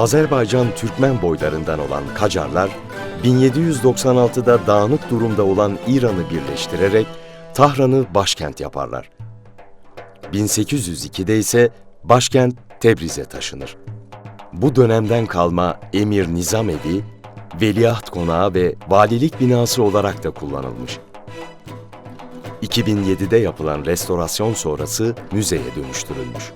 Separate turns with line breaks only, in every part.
Azerbaycan Türkmen boylarından olan Kacarlar, 1796'da dağınık durumda olan İran'ı birleştirerek Tahran'ı başkent yaparlar. 1802'de ise başkent Tebriz'e taşınır. Bu dönemden kalma Emir Nizam Evi, veliaht konağı ve valilik binası olarak da kullanılmış. 2007'de yapılan restorasyon sonrası müzeye dönüştürülmüş.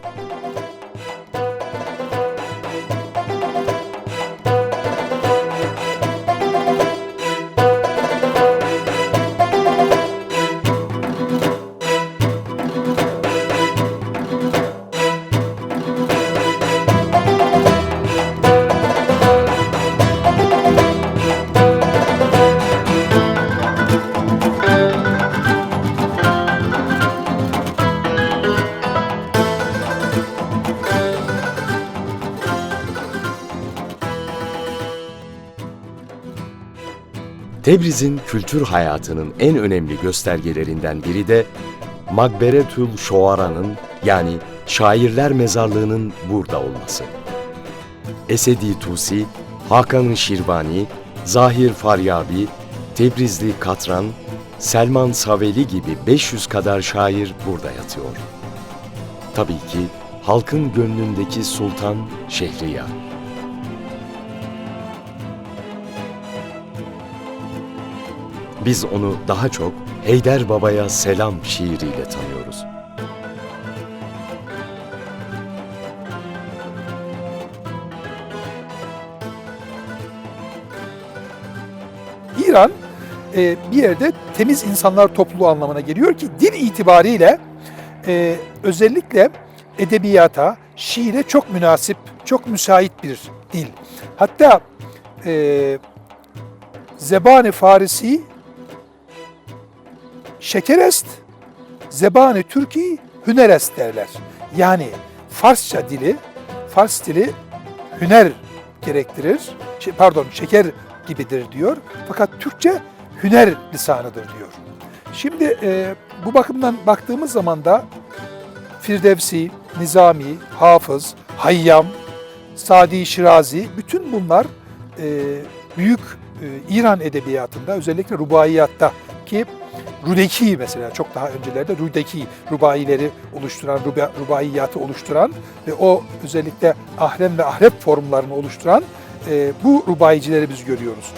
Tebriz'in kültür hayatının en önemli göstergelerinden biri de Makberetül Şoara'nın yani şairler mezarlığının burada olması. Esedi Tusi, Hakan Şirvani, Zahir Faryabi, Tebrizli Katran, Selman Saveli gibi 500 kadar şair burada yatıyor. Tabii ki halkın gönlündeki Sultan Şehriyar. Biz onu daha çok Heyder Baba'ya selam şiiriyle tanıyoruz.
İran e, bir yerde temiz insanlar topluluğu anlamına geliyor ki dil itibariyle e, özellikle edebiyata, şiire çok münasip, çok müsait bir dil. Hatta e, zebani Farisi şekerest, zebani Türki hünerest derler. Yani Farsça dili, Fars dili hüner gerektirir. Şey, pardon, şeker gibidir diyor. Fakat Türkçe hüner lisanıdır diyor. Şimdi e, bu bakımdan baktığımız zaman da Firdevsi, Nizami, Hafız, Hayyam, Sadi Şirazi bütün bunlar e, büyük e, İran edebiyatında özellikle rubaiyatta ki Rudeki mesela çok daha öncelerde Rudeki rubaileri oluşturan, ruba, rubaiyatı oluşturan ve o özellikle ahrem ve ahrep formlarını oluşturan e, bu rubaicileri biz görüyoruz.